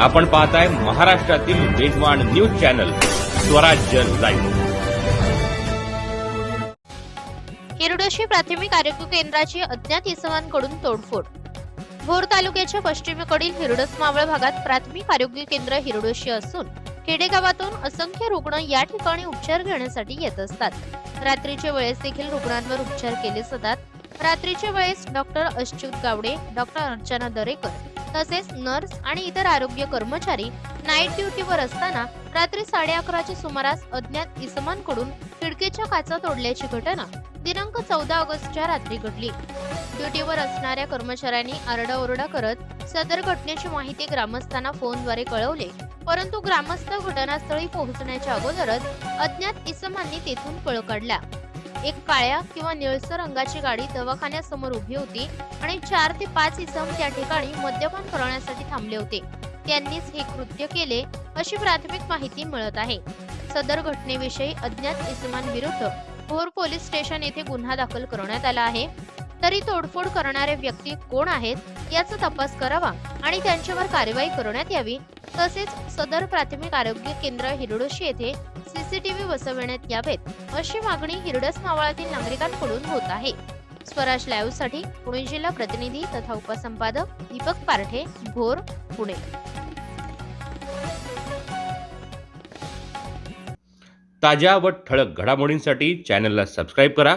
आपण पाहताय महाराष्ट्रातील वेगवान news channel Swarajya live. Hirdoshi प्राथमिक आरोग्य केंद्राची अज्ञात इसमांकडून तोडफोड. भोर तालुक्याच्या पश्चिमेकडील हिरडस मावळ भागात प्राथमिक आरोग्य केंद्र हिरडोशी असून खेडेगावातून असंख्य रुग्ण या ठिकाणी उपचार घेण्यासाठी येत असतात. रात्रीच्या वेळेस देखील रुग्णांवर उपचार केले जातात. रात्रीच्या वेळेस डॉक्टर अच्युत गावडे डॉक्टर अर्चना दरेकर तसेच नर्स आणि इतर आरोग्य कर्मचारी नाईट ड्युटीवर असताना रात्री साडे अकराच्या सुमारास अज्ञात इसमांकडून खिडकीच्या काचा तोडल्याची घटना दिनांक चौदा ऑगस्टच्या रात्री घडली. ड्युटीवर असणाऱ्या कर्मचाऱ्यांनी आरडाओरडा करत सदर घटनेची माहिती ग्रामस्थांना फोनद्वारे कळवले. परंतु ग्रामस्थ घटनास्थळी पोहोचण्याच्या अगोदरच अज्ञात इसमांनी तेथून पळ काढला. एक काळ्या किंवा निळसर रंगाची गाडी दवाखान्यासमोर उभी होती आणि चार ते पाच इसम त्या ठिकाणी मद्यपान करण्यासाठी थांबले होते. त्यांनीच हे कृत्य केले अशी प्राथमिक माहिती मिळत आहे. सदर घटनेविषयी अज्ञात इसमांविरुद्ध भोर पोलीस स्टेशन येथे गुन्हा दाखल करण्यात आला आहे. तरी तोडफोड करणारे व्यक्ती कोण आहेत याचा तपास करावा आणि त्यांच्यावर कारवाई करण्यात यावी. तसेच सदर प्राथमिक आरोग्य केंद्र हिरडोशी येथे सीसीटीव्ही बसविण्यात यावेत अशी मागणी हिरडस मावळातील नागरिकांकडून होत आहे. स्वराज लाईव्हसाठी पुणे जिल्हा प्रतिनिधी तथा उपसंपादक दीपक पारठे भोर पुणे. ताज्या व ठळक घडामोडींसाठी चॅनलला सबस्क्राईब करा.